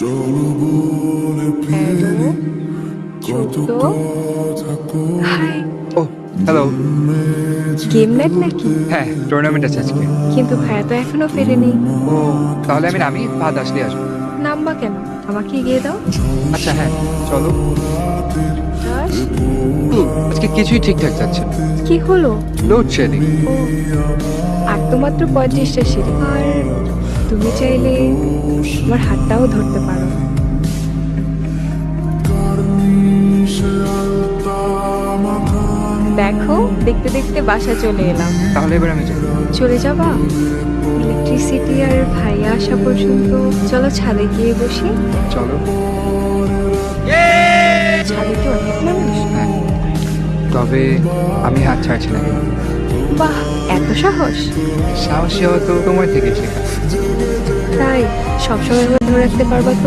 ও hello game night নাকি? হ্যাঁ tournament আছে আজকে। কিন্তু ভাইয়া তো এখনও ফেরেনি। ও তাহলে আমি নামি ভাত আসলে আসব। নাম্বা কেন? আমাকে এগিয়ে দাও। আচ্ছা হ্যাঁ চলো। আজকে কিছুই ঠিকঠাক যাচ্ছে কি হলো? Load shedding. ও আর তো মাত্র পঁয়ত্রিশটা সিঁড়ি। আর তুমি চাইলে আমার হাতটাও ধরতে পারো। দেখো দেখতে দেখতে বাসা চলে এলাম। তাহলে এবার আমি চলে যাবা। ইলেকট্রিসিটি আর ভাইয়া আসা পর্যন্ত চলো ছাদে গিয়ে বসি। চলো। ছাদে কি অনেক মানুষ। হ্যাঁ। তবে আমি হাত ছাড়ছি না। বাহ এত সাহস। সাহসী হওয়া তো তোমার থেকে শেখা। তাই সবসময় ধরে রাখতে পারবা তো।